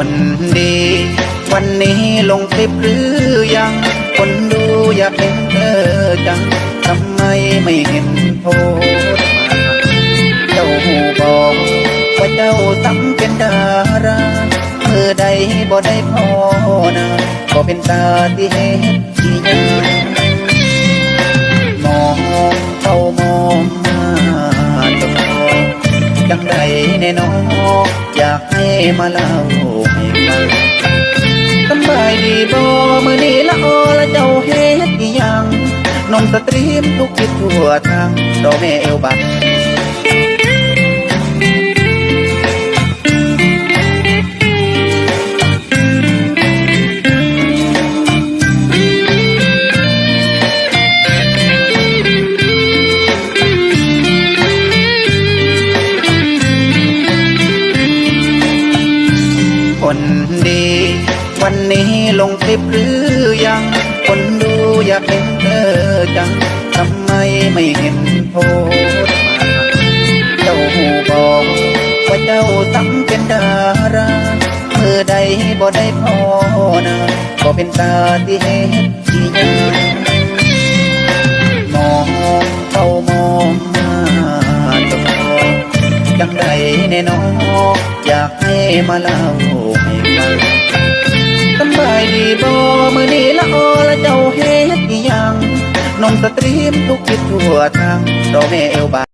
คนดี วันนี้ลงคลิปหรือยัง คนดูอยากเห็นเธอจังทำไมไม่เห็นโพสเจ้าหูบอกว่าเจ้าตั้งเป็นดาราเมื่อใดบ่ได้พอนะก็เป็นตาที่เห็น อยากให้มาเล่าให้ฟังสบายดีบ่มือนี้ละออละเจ้าเฮ็ดอีหยังนงสตรีมทุกทิศทั่วทางดอกแม่เอวบัก คนดี วันนี้ลงคลิปหรือยัง คนดูอยากเห็นเธอจัง ทำไมไม่เห็นโพสต์มาเจ้าหูบอกว่าเจ้าตั้งเป็นดาราเมื่อใดบ่ได้พอนะก็เป็นตาที่เห็นที่ยัง จังไดแน่นออยากให้มาเล่าให้ฟังสบายดีบ่มือนี้ละออละเจ้าเฮ็ดอีหยังนงสตรีมทุกทิศทั่วทางดอกแม่เอวบา